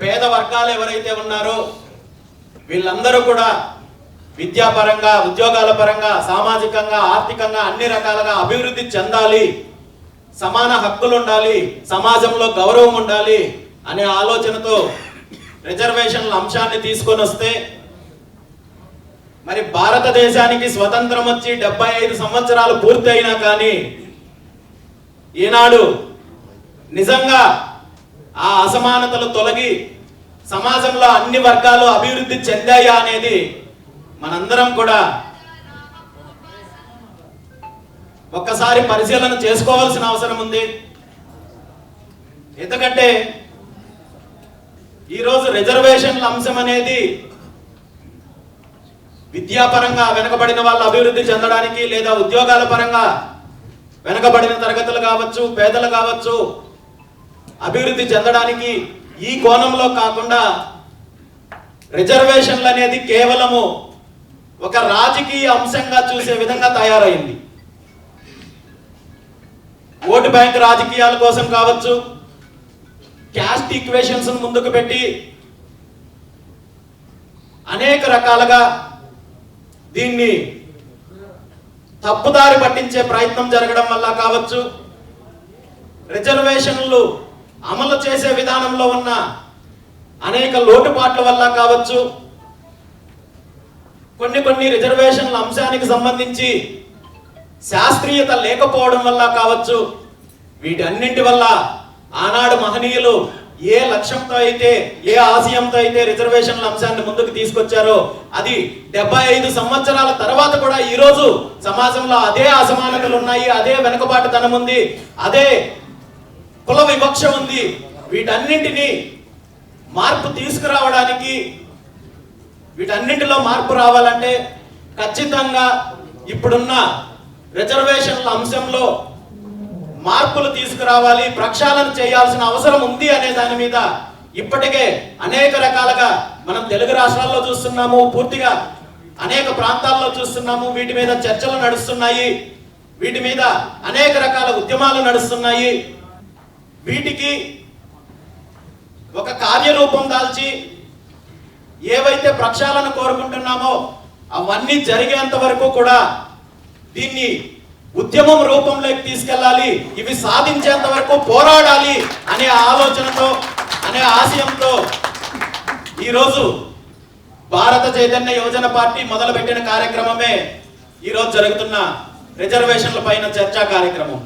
పేద వర్గాలు ఎవరైతే ఉన్నారో వీళ్ళందరూ కూడా విద్యాపరంగా ఉద్యోగాల పరంగా సామాజికంగా ఆర్థికంగా అన్ని రకాలుగా అభివృద్ధి చెందాలి సమాన హక్కులు ఉండాలి సమాజంలో గౌరవం ఉండాలి అనే ఆలోచనతో రిజర్వేషన్ల అంశాన్ని తీసుకొని వస్తే మరి భారతదేశానికి స్వతంత్రం వచ్చి డెబ్బై ఐదు సంవత్సరాలు పూర్తయినా కానీ ఈనాడు నిజంగా ఆ అసమానతలు తొలగి సమాజంలో అన్ని వర్గాలు అభివృద్ధి చెందాయా అనేది మనందరం కూడా ఒక్కసారి పరిశీలన చేసుకోవాల్సిన అవసరం ఉంది. ఎందుకంటే ఈరోజు రిజర్వేషన్ల అంశం అనేది విద్యాపరంగా వెనకబడిన వాళ్ళు అభివృద్ధి చెందడానికి లేదా ఉద్యోగాల పరంగా వెనకబడిన తరగతులు కావచ్చు పేదలు కావచ్చు అభివృద్ధి చెందడానికి ఈ కోణంలో కాకుండా రిజర్వేషన్లు అనేది కేవలము ఒక రాజకీయ అంశంగా చూసే విధంగా తయారైంది. ఓటు బ్యాంక్ రాజకీయాల కోసం కావచ్చు క్యాస్ట్ ఈక్వేషన్స్ ముందుకు పెట్టి అనేక రకాలుగా దీన్ని తప్పుదారి పట్టించే ప్రయత్నం జరగడం వల్ల కావచ్చు రిజర్వేషన్లు అమలు చేసే విధానంలో ఉన్న అనేక లోటుపాట్ల వల్ల కావచ్చు. కొన్ని కొన్ని రిజర్వేషన్ల అంశానికి సంబంధించి శాస్త్రీయత లేకపోవడం వల్ల కావచ్చు. వీటన్నింటి వల్ల ఆనాడు మహనీయులు ఏ లక్ష్యంతో అయితే ఏ ఆశయంతో అయితే రిజర్వేషన్ల అంశాన్ని ముందుకు తీసుకొచ్చారో అది డెబ్బై ఐదు సంవత్సరాల తర్వాత కూడా ఈరోజు సమాజంలో అదే అసమానతలు ఉన్నాయి అదే వెనుకబాటుతనం ఉంది అదే కుల వివక్ష ఉంది. వీటన్నింటినీ మార్పు తీసుకురావడానికి వీటన్నింటిలో మార్పు రావాలంటే ఖచ్చితంగా ఇప్పుడున్న రిజర్వేషన్ల అంశంలో మార్పులు తీసుకురావాలి ప్రక్షాళన చేయాల్సిన అవసరం ఉంది అనే దాని మీద ఇప్పటికే అనేక రకాలుగా మనం తెలుగు రాష్ట్రాల్లో చూస్తున్నాము. పూర్తిగా అనేక ప్రాంతాల్లో చూస్తున్నాము. వీటి మీద చర్చలు నడుస్తున్నాయి. వీటి మీద అనేక రకాల ఉద్యమాలు నడుస్తున్నాయి. వీటికి ఒక కార్యరూపం దాల్చి ఏవైతే ప్రక్షాళన కోరుకుంటున్నామో అవన్నీ జరిగేంత వరకు కూడా దీన్ని ఉద్యమం రూపంలోకి తీసుకెళ్ళాలి ఇవి సాధించేంత వరకు పోరాడాలి అనే ఆలోచనతో అనే ఆశయంతో ఈరోజు భారత చైతన్య యోజన పార్టీ మొదలుపెట్టిన కార్యక్రమమే ఈరోజు జరుగుతున్న రిజర్వేషన్ల పైన చర్చా కార్యక్రమం.